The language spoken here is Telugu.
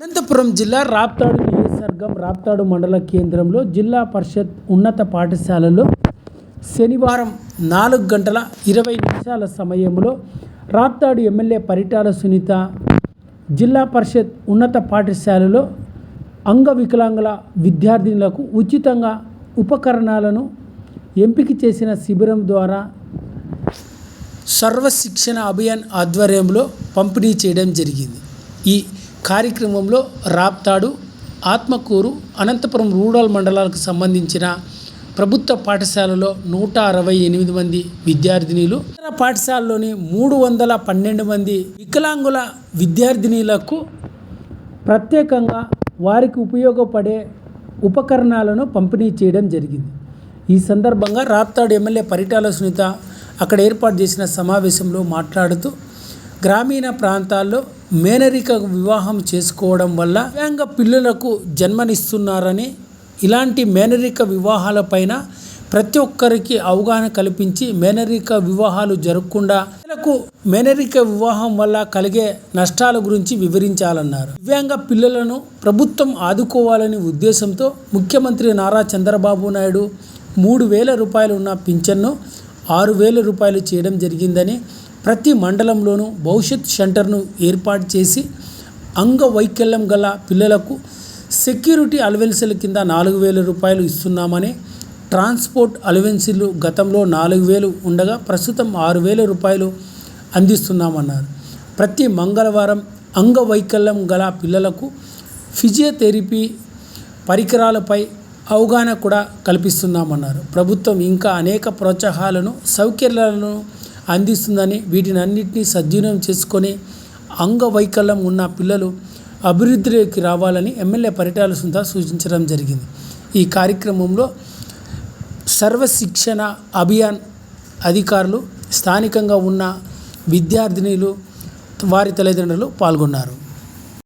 అనంతపురం జిల్లా రాప్తాడు నియోజకవర్గం రాప్తాడు మండల కేంద్రంలో జిల్లా పరిషత్ ఉన్నత పాఠశాలలో శనివారం నాలుగు గంటల ఇరవై నిమిషాల సమయంలో రాప్తాడు ఎమ్మెల్యే పరిటాల సునీత జిల్లా పరిషత్ ఉన్నత పాఠశాలలో అంగవికలాంగుల విద్యార్థినులకు ఉచితంగా ఉపకరణాలను ఎంపిక చేసిన శిబిరం ద్వారా సర్వశిక్షణ అభియాన్ ఆధ్వర్యంలో పంపిణీ చేయడం జరిగింది. ఈ కార్యక్రమంలో రాప్తాడు ఆత్మకూరు అనంతపురం రూరల్ మండలాలకు సంబంధించిన ప్రభుత్వ పాఠశాలలో నూట అరవై ఎనిమిది మంది విద్యార్థినీలు ఇతర పాఠశాలలోని మూడు వందల పన్నెండు మంది వికలాంగుల విద్యార్థినీలకు ప్రత్యేకంగా వారికి ఉపయోగపడే ఉపకరణాలను పంపిణీ చేయడం జరిగింది. ఈ సందర్భంగా రాప్తాడు ఎమ్మెల్యే పరిటాల సునీత అక్కడ ఏర్పాటు చేసిన సమావేశంలో మాట్లాడుతూ గ్రామీణ ప్రాంతాల్లో మేనరిక వివాహం చేసుకోవడం వల్ల దివ్యాంగ పిల్లలకు జన్మనిస్తున్నారని ఇలాంటి మేనరిక వివాహాలపైన ప్రతి ఒక్కరికి అవగాహన కల్పించి మేనరిక వివాహాలు జరగకుండా పిల్లలకు మేనరిక వివాహం వల్ల కలిగే నష్టాల గురించి వివరించాలన్నారు. దివ్యాంగ పిల్లలను ప్రభుత్వం ఆదుకోవాలని ఉద్దేశంతో ముఖ్యమంత్రి నారా చంద్రబాబు నాయుడు మూడు వేల రూపాయలు ఉన్న పింఛన్ను ఆరు వేల రూపాయలు చేయడం జరిగిందని ప్రతి మండలంలోనూ భవిష్యత్ సెంటర్ను ఏర్పాటు చేసి అంగవైకల్యం గల పిల్లలకు సెక్యూరిటీ అలవెన్సీల కింద నాలుగు వేల రూపాయలు ఇస్తున్నామని ట్రాన్స్పోర్ట్ అలవెన్సీలు గతంలో నాలుగు వేలు ఉండగా ప్రస్తుతం ఆరు వేల రూపాయలు అందిస్తున్నామన్నారు. ప్రతి మంగళవారం అంగవైకల్యం గల పిల్లలకు ఫిజియోథెరపీ పరికరాలపై అవగాహన కూడా కల్పిస్తున్నామన్నారు. ప్రభుత్వం ఇంకా అనేక ప్రోత్సాహాలను సౌకర్యాలను అందిస్తుందని వీటిని అన్నింటినీ సద్వినియోగం చేసుకొని అంగవైకల్యం ఉన్న పిల్లలు అభివృద్ధిలోకి రావాలని ఎమ్మెల్యే పరిటాల సుందా సూచించడం జరిగింది. ఈ కార్యక్రమంలో సర్వశిక్షణ అభియాన్ అధికారులు స్థానికంగా ఉన్న విద్యార్థినీలు వారి తల్లిదండ్రులు పాల్గొన్నారు.